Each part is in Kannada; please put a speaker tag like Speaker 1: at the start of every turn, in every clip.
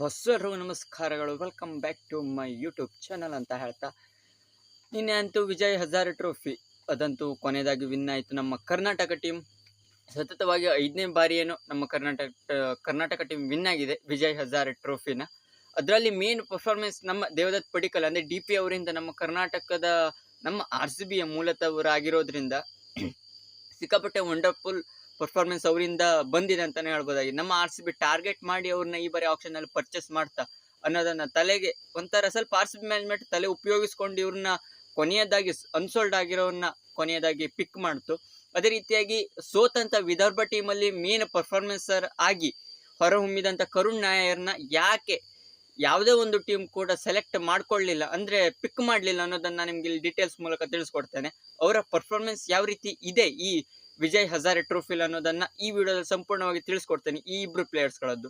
Speaker 1: ಬಸ್ಸರು ನಮಸ್ಕಾರಗಳು. Welcome back to my YouTube channel ಅಂತ ಹೇಳ್ತಾ. ನಿನ್ನೆ ಅಂತೂ ವಿಜಯ್ ಹಜಾರೆ ಟ್ರೋಫಿ. ಅದಂತೂ ಕೊನೆಯದಾಗಿ ವಿನ್ ಆಯಿತು ನಮ್ಮ ಕರ್ನಾಟಕ ಟೀಮ್. ಸತತವಾಗಿ ಐದನೇ ಬಾರಿ ಏನು ನಮ್ಮ ಕರ್ನಾಟಕ ಕರ್ನಾಟಕ ಟೀಮ್ ವಿನ್ ಆಗಿದೆ ವಿಜಯ್ ಹಜಾರೆ ಟ್ರೋಫಿನ. ಅದರಲ್ಲಿ ಮೇನ್ ಪರ್ಫಾರ್ಮೆನ್ಸ್ ನಮ್ಮ ದೇವದತ್ ಪಡಿಕಲ್ ಅಂದರೆ ಡಿ ಪಿ ಅವರಿಂದ ನಮ್ಮ ಕರ್ನಾಟಕದ ನಮ್ಮ ಆರ್ ಸಿ ಬಿಯ ಮೂಲತವರಾಗಿರೋದ್ರಿಂದ ಸಿಕ್ಕಾಪಟ್ಟೆ ವಂಡರ್ಫುಲ್ ಪರ್ಫಾರ್ಮೆನ್ಸ್ ಅವರಿಂದ ಬಂದಿದೆ ಅಂತಾನೆ ಹೇಳ್ಬೋದಾಗಿದೆ ನಮ್ಮ ಆರ್ ಸಿ ಬಿ ಟಾರ್ಗೆಟ್ ಮಾಡಿ ಅವ್ರನ್ನ ಈ ಬಾರಿ ಆಪ್ಷನ್ ಅಲ್ಲಿ ಪರ್ಚೇಸ್ ಮಾಡ್ತಾ ಅನ್ನೋದನ್ನ ತಲೆಗೆ ಒಂಥರ ಸ್ವಲ್ಪ ಆರ್ ಸಿ ಬಿ ಮ್ಯಾನೇಜ್ಮೆಂಟ್ ತಲೆ ಉಪಯೋಗಿಸ್ಕೊಂಡು ಇವ್ರನ್ನ ಕೊನೆಯದಾಗಿ ಅನ್ಸೋಲ್ಡ್ ಆಗಿರೋನ್ನ ಕೊನೆಯದಾಗಿ ಪಿಕ್ ಮಾಡ್ತು. ಅದೇ ರೀತಿಯಾಗಿ ಸೋತಂತ ವಿದರ್ಭ ಟೀಮಲ್ಲಿ ಮೇನ್ ಪರ್ಫಾರ್ಮೆನ್ಸರ್ ಆಗಿ ಹೊರಹೊಮ್ಮಿದಂಥ ಕರುಣ್ ನಾಯರ್ನ ಯಾಕೆ ಯಾವುದೇ ಒಂದು ಟೀಮ್ ಕೂಡ ಸೆಲೆಕ್ಟ್ ಮಾಡ್ಕೊಳ್ಳಿಲ್ಲ ಅಂದ್ರೆ ಪಿಕ್ ಮಾಡಲಿಲ್ಲ ಅನ್ನೋದನ್ನ ನಿಮ್ಗೆ ಇಲ್ಲಿ ಡೀಟೇಲ್ಸ್ ಮೂಲಕ ತಿಳಿಸ್ಕೊಡ್ತೇನೆ. ಅವರ ಪರ್ಫಾರ್ಮೆನ್ಸ್ ಯಾವ ರೀತಿ ಇದೆ ಈ ವಿಜಯ್ ಹಜಾರೆ ಟ್ರೋಫಿಲ್ ಅನ್ನೋದನ್ನ ಈ ವಿಡಿಯೋದಲ್ಲಿ ಸಂಪೂರ್ಣವಾಗಿ ತಿಳಿಸ್ಕೊಡ್ತೇನೆ ಈ ಇಬ್ರು ಪ್ಲೇಯರ್ಸ್ಗಳದ್ದು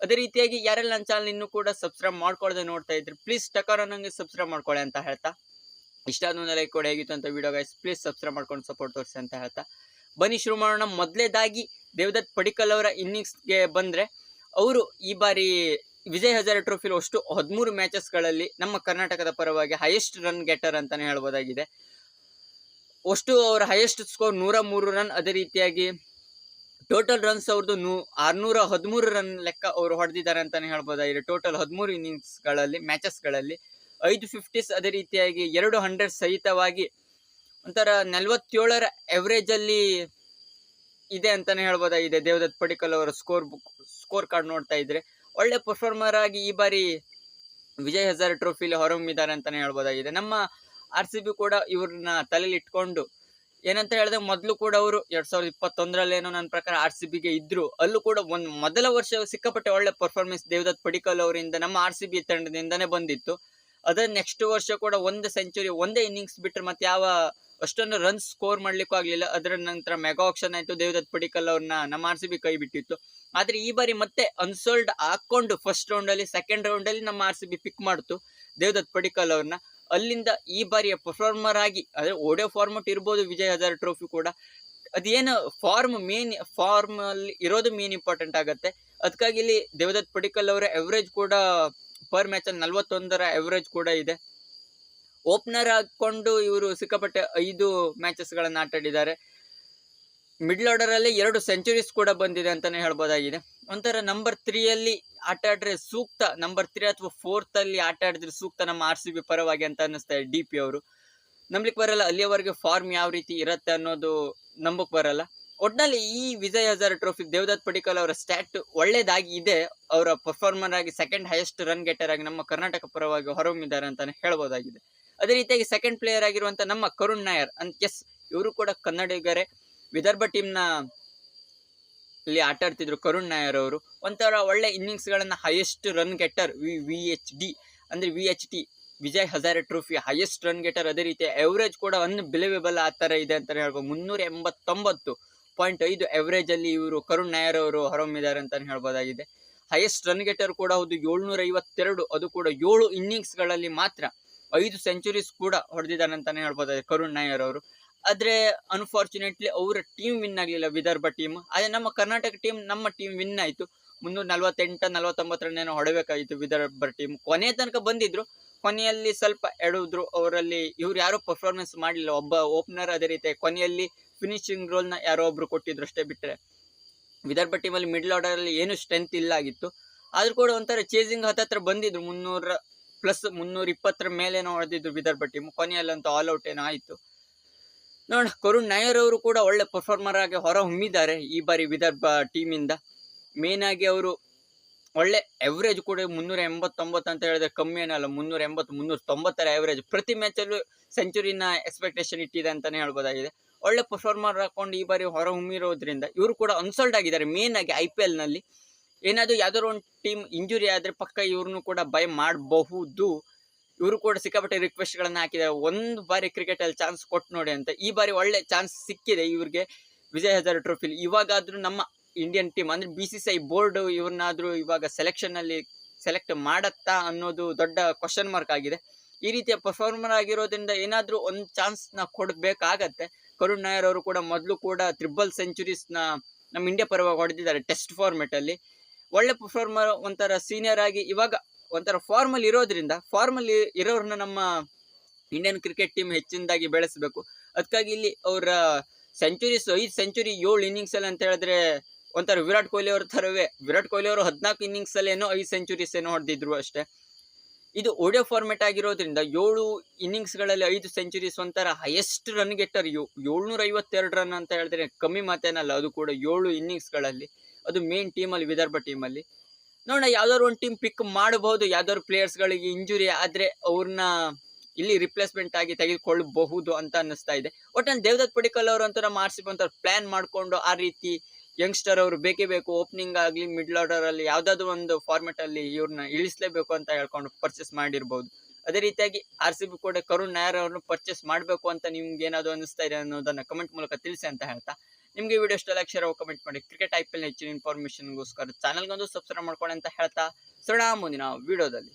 Speaker 1: ಅದೇ ರೀತಿಯಾಗಿ ಯಾರೆಲ್ಲ ನನ್ನ ಚಾನಲ್ ಇನ್ನೂ ಕೂಡ ಸಬ್ಸ್ಕ್ರೈಬ್ ಮಾಡ್ಕೊಳ್ಳದೆ ನೋಡ್ತಾ ಇದ್ರೆ ಪ್ಲೀಸ್ ಟಕರ್ ಅನ್ನೋಂಗೆ ಸಬ್ಸ್ಕ್ರೈಬ್ ಮಾಡ್ಕೊಳ್ಳಿ ಅಂತ ಹೇಳ್ತಾ. ಇಷ್ಟ ಆದ ಲೈಕ್ ಕೂಡ, ಹೇಗಿತ್ತು ಅಂತ ವಿಡಿಯೋ ಗೈಸ್ ಪ್ಲೀಸ್ ಸಬ್ಸ್ಕ್ರೈಬ್ ಮಾಡ್ಕೊಂಡು ಸಪೋರ್ಟ್ ತೋರಿಸಿ ಅಂತ ಹೇಳ್ತಾ. ಬನ್ನಿ ಶುರು ಮಾಡೋಣ ಮೊದಲೇದಾಗಿ ದೇವದತ್ ಪಡಿಕಲ್ ಅವರ ಇನ್ನಿಂಗ್ಸ್ಗೆ ಬಂದ್ರೆ ಅವರು ಈ ಬಾರಿ ವಿಜಯ್ ಹಜಾರೆ ಟ್ರೋಫಿಲಿ ಅಷ್ಟು ಹದಿಮೂರು ಮ್ಯಾಚಸ್ಗಳಲ್ಲಿ ನಮ್ಮ ಕರ್ನಾಟಕದ ಪರವಾಗಿ ಹೈಯೆಸ್ಟ್ ರನ್ ಗೆಟರ್ ಅಂತಾನೆ ಹೇಳ್ಬೋದಾಗಿದೆ. ಅಷ್ಟು ಅವರ ಹೈಯೆಸ್ಟ್ ಸ್ಕೋರ್ ನೂರ ಮೂರು ರನ್ ಅದೇ ರೀತಿಯಾಗಿ ಟೋಟಲ್ ರನ್ಸ್ ಅವ್ರದ್ದು ನೂ, ಆರುನೂರ ಹದಿಮೂರು ರನ್ ಲೆಕ್ಕ ಅವರು ಹೊಡೆದಿದ್ದಾರೆ ಅಂತಲೇ ಹೇಳ್ಬೋದಾಗಿದೆ ಟೋಟಲ್ ಹದಿಮೂರು ಇನ್ನಿಂಗ್ಸ್ಗಳಲ್ಲಿ ಮ್ಯಾಚಸ್ಗಳಲ್ಲಿ ಐದು ಫಿಫ್ಟೀಸ್ ಅದೇ ರೀತಿಯಾಗಿ ಎರಡು ಹಂಡ್ರೆಡ್ ಸಹಿತವಾಗಿ ಒಂಥರ ನಲ್ವತ್ತೇಳರ ಎವ್ರೇಜಲ್ಲಿ ಇದೆ ಅಂತಲೇ ಹೇಳ್ಬೋದಾಗಿದೆ ದೇವದತ್ ಪಡಿಕಲ್ ಅವರ ಸ್ಕೋರ್ ಬುಕ್ ಸ್ಕೋರ್ ಕಾರ್ಡ್ ನೋಡ್ತಾ ಇದ್ರೆ. ಒಳ್ಳೆ ಪರ್ಫಾರ್ಮರ್ ಆಗಿ ಈ ಬಾರಿ ವಿಜಯ್ ಹಜಾರ್ ಟ್ರೋಫಿಲಿ ಹೊರಹೊಮ್ಮಿದ್ದಾರೆ ಅಂತಲೇ ಹೇಳ್ಬೋದಾಗಿದೆ ನಮ್ಮ ಆರ್ ಸಿ ಬಿ ಕೂಡ ಇವ್ರನ್ನ ತಲೆಯಲ್ಲಿ ಇಟ್ಕೊಂಡು ಏನಂತ ಹೇಳಿದ್ರೆ ಮೊದಲು ಕೂಡ ಅವರು ಎರಡ್ ಸಾವಿರದ ಇಪ್ಪತ್ತೊಂದರಲ್ಲೇನೋ ನನ್ನ ಪ್ರಕಾರ ಆರ್ ಸಿ ಬಿಗೆ ಇದ್ರು. ಅಲ್ಲೂ ಕೂಡ ಒಂದು ಮೊದಲ ವರ್ಷ ಸಿಕ್ಕಾಪಟ್ಟೆ ಒಳ್ಳೆ ಪರ್ಫಾರ್ಮೆನ್ಸ್ ದೇವದತ್ ಪಡಿಕಲ್ ಅವರಿಂದ ನಮ್ಮ ಆರ್ ಸಿ ಬಿ ತಂಡದಿಂದನೇ ಬಂದಿತ್ತು. ಅದೇ ನೆಕ್ಸ್ಟ್ ವರ್ಷ ಕೂಡ ಒಂದು ಸೆಂಚುರಿ ಒಂದೇ ಇನ್ನಿಂಗ್ಸ್ ಬಿಟ್ಟರೆ ಮತ್ತೆ ಯಾವ ಅಷ್ಟೊಂದು ರನ್ ಸ್ಕೋರ್ ಮಾಡ್ಲಿಕ್ಕೂ ಆಗಲಿಲ್ಲ. ಅದರ ನಂತರ ಮೆಗಾ ಆಕ್ಷನ್ ಆಯಿತು, ದೇವದತ್ ಪಡಿಕಲ್ ಅವ್ರನ್ನ ನಮ್ಮ ಆರ್ ಸಿ ಬಿ ಕೈ ಬಿಟ್ಟಿತ್ತು. ಆದರೆ ಈ ಬಾರಿ ಮತ್ತೆ ಅನ್ಸೋಲ್ಡ್ ಹಾಕೊಂಡು ಫಸ್ಟ್ ರೌಂಡಲ್ಲಿ ಸೆಕೆಂಡ್ ರೌಂಡಲ್ಲಿ ನಮ್ಮ ಆರ್ ಸಿ ಬಿ ಪಿಕ್ ಮಾಡ್ತು ದೇವದತ್ ಪಡಿಕಲ್ ಅವ್ರನ್ನ. ಅಲ್ಲಿಂದ ಈ ಬಾರಿಯ ಪರ್ಫಾರ್ಮರ್ ಆಗಿ, ಅದೇ ಓಡೋ ಫಾರ್ಮಟ್ ಇರ್ಬೋದು ವಿಜಯ್ ಹಜಾರ್ ಟ್ರೋಫಿ ಕೂಡ. ಅದೇನು ಫಾರ್ಮ್ ಮೇನ್ ಫಾರ್ಮ್ ಅಲ್ಲಿ ಇರೋದು ಮೇನ್ ಇಂಪಾರ್ಟೆಂಟ್ ಆಗುತ್ತೆ. ಅದಕ್ಕಾಗಿ ಇಲ್ಲಿ ದೇವದತ್ ಪಡಿಕಲ್ ಅವರ ಎವರೇಜ್ ಕೂಡ ಪರ್ ಮ್ಯಾಚ್ ಅಲ್ಲಿ ನಲ್ವತ್ತೊಂದರ ಎವರೇಜ್ ಕೂಡ ಇದೆ. ಓಪನರ್ ಹಾಕೊಂಡು ಇವರು ಸಿಕ್ಕಾಪಟ್ಟೆ ಐದು ಮ್ಯಾಚಸ್ಗಳನ್ನು ಆಟಾಡಿದ್ದಾರೆ. ಮಿಡ್ಲ್ ಆರ್ಡರ್ ಅಲ್ಲಿ ಎರಡು ಸೆಂಚುರೀಸ್ ಕೂಡ ಬಂದಿದೆ ಅಂತಾನೆ ಹೇಳ್ಬೋದಾಗಿದೆ. ಒಂಥರ ನಂಬರ್ ತ್ರೀಯಲ್ಲಿ ಆಟ ಆಡ್ರೆ ಸೂಕ್ತ ನಂಬರ್ ತ್ರೀ ಅಥವಾ ಫೋರ್ತ್ ಅಲ್ಲಿ ಆಟ ಆಡಿದ್ರೆ ಸೂಕ್ತ ನಮ್ಮ ಆರ್ ಸಿ ಬಿ ಪರವಾಗಿ ಅಂತ ಅನ್ನಿಸ್ತಾ ಇದೆ ಡಿ ಪಿ ಅವರು. ನಂಬಲಿಕ್ಕೆ ಬರಲ್ಲ, ಅಲ್ಲಿಯವರೆಗೆ ಫಾರ್ಮ್ ಯಾವ ರೀತಿ ಇರುತ್ತೆ ಅನ್ನೋದು ನಂಬಕ್ ಬರಲ್ಲ. ಒಟ್ನಲ್ಲಿ ಈ ವಿಜಯ್ ಹಜಾರ್ ಟ್ರೋಫಿ ದೇವದತ್ ಪಡಿಕಲ್ ಅವರ ಸ್ಟ್ಯಾಟ್ ಒಳ್ಳೇದಾಗಿ ಇದೆ. ಅವರ ಪರ್ಫಾರ್ಮರ್ ಆಗಿ ಸೆಕೆಂಡ್ ಹೈಯೆಸ್ಟ್ ರನ್ ಗೆಟರ್ ಆಗಿ ನಮ್ಮ ಕರ್ನಾಟಕ ಪರವಾಗಿ ಹೊರಹೊಮ್ಮಿದ್ದಾರೆ ಅಂತಾನೆ ಹೇಳ್ಬೋದಾಗಿದೆ. ಅದೇ ರೀತಿಯಾಗಿ ಸೆಕೆಂಡ್ ಪ್ಲೇಯರ್ ಆಗಿರುವಂತ ನಮ್ಮ ಕರುಣ್ ನಾಯರ್ ಅಂತ ಎಸ್ ಇವರು ಕೂಡ ಕನ್ನಡಿಗರೇ. ವಿದರ್ಭ ಟೀಮ್ನ ಇಲ್ಲಿ ಆಟ ಆಡ್ತಿದ್ರು ಕರುಣ್ ನಾಯರ್ ಅವರು. ಒಂಥರ ಒಳ್ಳೆ ಇನ್ನಿಂಗ್ಸ್ಗಳನ್ನು highest run getter V V H D ಅಂದರೆ V H T Vijay Hazare trophy highest run getter ಅದೇ ರೀತಿ. ಎವರೇಜ್ ಕೂಡ ಅನ್ಬಿಲಿವೇಬಲ್ ಆ ಥರ ಇದೆ ಅಂತಲೇ ಹೇಳ್ಬೋದು. ಮುನ್ನೂರ ಎಂಬತ್ತೊಂಬತ್ತು ಪಾಯಿಂಟ್ ಐದು ಎವರೇಜಲ್ಲಿ ಇವರು ಕರುಣ್ ನಾಯರ್ ಅವರು ಹೊರಹೊಮ್ಮಿದ್ದಾರೆ ಅಂತಲೇ ಹೇಳ್ಬೋದಾಗಿದೆ. ಹೈಯೆಸ್ಟ್ ರನ್ ಗೆಟರ್ ಕೂಡ ಹೌದು ಏಳ್ನೂರ ಐವತ್ತೆರಡು, ಅದು ಕೂಡ ಏಳು ಇನ್ನಿಂಗ್ಸ್ಗಳಲ್ಲಿ ಮಾತ್ರ ಐದು ಸೆಂಚುರೀಸ್ ಕೂಡ ಹೊಡೆದಿದ್ದಾರೆ ಅಂತಲೇ ಹೇಳ್ಬೋದಾಗಿದೆ ಕರುಣ್ ನಾಯರ್ ಅವರು. ಆದ್ರೆ ಅನ್ಫಾರ್ಚುನೇಟ್ಲಿ ಅವರ ಟೀಮ್ ವಿನ್ ಆಗಲಿಲ್ಲ ವಿದರ್ಭ ಟೀಮ್ ಅದೇ ನಮ್ಮ ಕರ್ನಾಟಕ ಟೀಮ್ ನಮ್ಮ ಟೀಮ್ ವಿನ್ ಆಯ್ತು. ಮುನ್ನೂರ ನಲ್ವತ್ತೆಂಟ ನಲ್ವತ್ತೊಂಬತ್ತರನ್ನೇನೋ ಹೊಡಬೇಕಾಗಿತ್ತು ವಿದರ್ಭ ಟೀಮ್ ಕೊನೆ ತನಕ ಬಂದಿದ್ರು. ಕೊನೆಯಲ್ಲಿ ಸ್ವಲ್ಪ ಎಡದ್ರು ಅವರಲ್ಲಿ ಇವ್ರು ಯಾರು ಪರ್ಫಾರ್ಮೆನ್ಸ್ ಮಾಡಲಿಲ್ಲ. ಒಬ್ಬ ಓಪನರ್ ಅದೇ ರೀತಿ ಕೊನೆಯಲ್ಲಿ ಫಿನಿಶಿಂಗ್ ರೋಲ್ನ ಯಾರೋ ಒಬ್ರು ಕೊಟ್ಟಿದ್ರು ಅಷ್ಟೇ ಬಿಟ್ಟರೆ ವಿದರ್ಭ ಟೀಮಲ್ಲಿ ಮಿಡ್ಲ್ ಆರ್ಡರ್ ಅಲ್ಲಿ ಏನು ಸ್ಟ್ರೆಂತ್ ಇಲ್ಲ ಆಗಿತ್ತು. ಆದ್ರೂ ಕೂಡ ಒಂಥರ ಚೇಸಿಂಗ್ ಹತ್ತತ್ರ ಬಂದಿದ್ರು. ಮುನ್ನೂರ ಪ್ಲಸ್ ಮುನ್ನೂರ ಇಪ್ಪತ್ತರ ಮೇಲೇನೋ ಹೊಡೆದಿದ್ರು ವಿದರ್ಭ ಟೀಮ್ ಕೊನೆಯಲ್ಲಂತೂ ಆಲ್ ಔಟ್ ಏನೋ ಆಯ್ತು. ನೋಡ, ಕರುಣ್ ನಾಯರ್ ಅವರು ಕೂಡ ಒಳ್ಳೆ ಪರ್ಫಾರ್ಮರ್ ಆಗಿ ಹೊರ ಹೊಮ್ಮಿದ್ದಾರೆ ಈ ಬಾರಿ ವಿದರ್ಭ ಟೀಮಿಂದ ಮೇನ್ ಆಗಿ ಅವರು ಒಳ್ಳೆ ಎವರೇಜ್ ಕೂಡ ಮುನ್ನೂರ ಎಂಬತ್ತೊಂಬತ್ತು ಅಂತ ಹೇಳಿದ್ರೆ ಕಮ್ಮಿ ಏನಲ್ಲ ಮುನ್ನೂರ ಎಂಬತ್ತು ಮುನ್ನೂರ ತೊಂಬತ್ತರ ಎವರೇಜ್ ಪ್ರತಿ ಮ್ಯಾಚಲ್ಲೂ ಸೆಂಚುರಿನ ಎಕ್ಸ್ಪೆಕ್ಟೇಷನ್ ಇಟ್ಟಿದೆ ಅಂತಾನೆ ಹೇಳ್ಬೋದಾಗಿದೆ. ಒಳ್ಳೆ ಪರ್ಫಾರ್ಮರ್ ಹಾಕೊಂಡು ಈ ಬಾರಿ ಹೊರ ಹೊಮ್ಮಿರೋದ್ರಿಂದ ಇವರು ಕೂಡ ಅನ್ಸಲ್ಡ್ ಆಗಿದ್ದಾರೆ ಮೇನ್ ಆಗಿ ಐ ಪಿ ಎಲ್ನಲ್ಲಿ ನಲ್ಲಿ. ಏನಾದ್ರು ಯಾವ್ದಾದ್ರು ಒಂದು ಟೀಮ್ ಇಂಜುರಿ ಆದ್ರೆ ಪಕ್ಕ ಇವ್ರನ್ನೂ ಕೂಡ ಬೈ ಮಾಡಬಹುದು. ಇವರು ಕೂಡ ಸಿಕ್ಕಾಪಟ್ಟೆ ರಿಕ್ವೆಸ್ಟ್ ಗಳನ್ನ ಹಾಕಿದ್ದಾರೆ ಒಂದು ಬಾರಿ ಕ್ರಿಕೆಟ್ ಅಲ್ಲಿ ಚಾನ್ಸ್ ಕೊಟ್ಟು ನೋಡಿ ಅಂತ. ಈ ಬಾರಿ ಒಳ್ಳೆ ಚಾನ್ಸ್ ಸಿಕ್ಕಿದೆ ಇವ್ರಿಗೆ. ವಿಜಯ್ ಹಜಾರ್ ಟ್ರೋಫಿಲಿ ಇವಾಗಾದ್ರೂ ನಮ್ಮ ಇಂಡಿಯನ್ ಟೀಮ್ ಅಂದ್ರೆ B C C I board ಇವ್ರನ್ನಾದ್ರೂ ಇವಾಗ ಸೆಲೆಕ್ಷನ್ ಅಲ್ಲಿ ಸೆಲೆಕ್ಟ್ ಮಾಡತ್ತಾ ಅನ್ನೋದು ದೊಡ್ಡ ಕ್ವಶನ್ ಮಾರ್ಕ್ ಆಗಿದೆ. ಈ ರೀತಿಯ ಪರ್ಫಾರ್ಮರ್ ಆಗಿರೋದ್ರಿಂದ ಏನಾದ್ರೂ ಒಂದು ಚಾನ್ಸ್ನ ಕೊಡ್ಬೇಕಾಗತ್ತೆ. ಕರುಣ್ ನಾಯರ್ ಅವರು ಕೂಡ ಮೊದಲು ಕೂಡ ತ್ರಿಬಲ್ ಸೆಂಚುರೀಸ್ನ ನಮ್ಮ ಇಂಡಿಯಾ ಪರವಾಗಿ ಹೊಡೆದಿದ್ದಾರೆ ಟೆಸ್ಟ್ ಫಾರ್ಮೆಟ್ ಅಲ್ಲಿ. ಒಳ್ಳೆ ಪರ್ಫಾರ್ಮರ್ ಒಂಥರ ಸೀನಿಯರ್ ಆಗಿ ಇವಾಗ ಒಂಥರ ಫಾರ್ಮಲ್ ಇರೋದ್ರಿಂದ ಫಾರ್ಮಲ್ ಇರೋರನ್ನ ನಮ್ಮ ಇಂಡಿಯನ್ ಕ್ರಿಕೆಟ್ ಟೀಮ್ ಹೆಚ್ಚಿನದಾಗಿ ಬೆಳೆಸಬೇಕು. ಅದಕ್ಕಾಗಿ ಇಲ್ಲಿ ಅವರ ಸೆಂಚುರೀಸ್ ಐದು ಸೆಂಚುರಿ ಏಳು ಇನ್ನಿಂಗ್ಸ್ ಅಲ್ಲಿ ಅಂತ ಹೇಳಿದ್ರೆ ಒಂಥರ ವಿರಾಟ್ ಕೊಹ್ಲಿ ಅವ್ರ ಥರವೇ. ವಿರಾಟ್ ಕೊಹ್ಲಿ ಅವರು ಹದಿನಾಲ್ಕು ಇನ್ನಿಂಗ್ಸ್ ಏನೋ ಐದು ಸೆಂಚುರೀಸ್ ಏನೋ ಹೊಡೆದಿದ್ರು ಅಷ್ಟೇ. ಇದು ಓಡಿಯೋ ಫಾರ್ಮೆಟ್ ಆಗಿರೋದ್ರಿಂದ ಏಳು ಇನ್ನಿಂಗ್ಸ್ಗಳಲ್ಲಿ ಐದು ಸೆಂಚುರೀಸ್ ಒಂಥರ ಹೈಯೆಸ್ಟ್ ರನ್ ಗೆಟ್ಟರ್ ಏಳ್ನೂರ ಐವತ್ತೆರಡು ರನ್ ಅಂತ ಹೇಳಿದ್ರೆ ಕಮ್ಮಿ ಮಾತೇನಲ್ಲ, ಅದು ಕೂಡ ಏಳು ಇನ್ನಿಂಗ್ಸ್ಗಳಲ್ಲಿ ಅದು ಮೇನ್ ಟೀಮಲ್ಲಿ ವಿದರ್ಭ ಟೀಮಲ್ಲಿ ನೋಡೋಣ ಯಾವ್ದಾದ್ರು ಒಂದು ಟೀಮ್ ಪಿಕ್ ಮಾಡಬಹುದು ಯಾವ್ದಾದ್ರು ಪ್ಲೇಯರ್ಸ್ಗಳಿಗೆ ಇಂಜುರಿ ಆದರೆ ಅವ್ರನ್ನ ಇಲ್ಲಿ ರಿಪ್ಲೇಸ್ಮೆಂಟ್ ಆಗಿ ತೆಗೆದುಕೊಳ್ಳಬಹುದು ಅಂತ ಅನ್ನಿಸ್ತಾ ಇದೆ. ಒಟ್ಟಲ್ಲಿ ದೇವದತ್ ಪಡಿಕಲ್ ಅವರು ಅಂತ ನಮ್ಮ ಆರ್ ಅಂತ ಪ್ಲಾನ್ ಮಾಡಿಕೊಂಡು ಆ ರೀತಿ ಯಂಗ್ಸ್ಟರ್ ಅವರು ಬೇಕೇ ಬೇಕು ಓಪನಿಂಗ್ ಆಗಲಿ ಮಿಡ್ಲ್ ಆರ್ಡರ್ ಅಲ್ಲಿ ಯಾವ್ದಾದ್ರು ಒಂದು ಫಾರ್ಮೆಟ್ ಅಲ್ಲಿ ಇವ್ರನ್ನ ಇಳಿಸ್ಲೇಬೇಕು ಅಂತ ಹೇಳ್ಕೊಂಡು ಪರ್ಚೇಸ್ ಮಾಡಿರ್ಬೋದು. ಅದೇ ರೀತಿಯಾಗಿ ಆರ್ ಸಿ ಬಿ ಕೂಡ ಕರುಣ್ ನಾಯರ್ ಅವ್ರನ್ನ ಪರ್ಚೇಸ್ ಮಾಡಬೇಕು ಅಂತ ನಿಮ್ಗೆ ಏನಾದ್ರು ಅನಿಸ್ತಾ ಇದೆ ಅನ್ನೋದನ್ನ ಕಮೆಂಟ್ ಮೂಲಕ ತಿಳಿಸಿ ಅಂತ ಹೇಳ್ತಾ. ನಿಮಗೆ ವಿಡಿಯೋ ಇಷ್ಟ ಲೈಕ್ ಶೇರ್ ಕಮೆಂಟ್ ಮಾಡಿ. ಕ್ರಿಕೆಟ್ ಐ ಪಿ ಎಲ್ ಹೆಚ್ಚಿನ ಇನ್ಫಾರ್ಮೇಷನ್ಗೋಸ್ಕರ ಚಾನಲ್ಗೊಂದು ಸಬ್ಸ್ಕ್ರೈಬ್ ಮಾಡ್ಕೊಳ್ಳಿ ಅಂತ ಹೇಳ್ತಾ. ಸಡಾ ಮುಂದಿನ ವಿಡಿಯೋದಲ್ಲಿ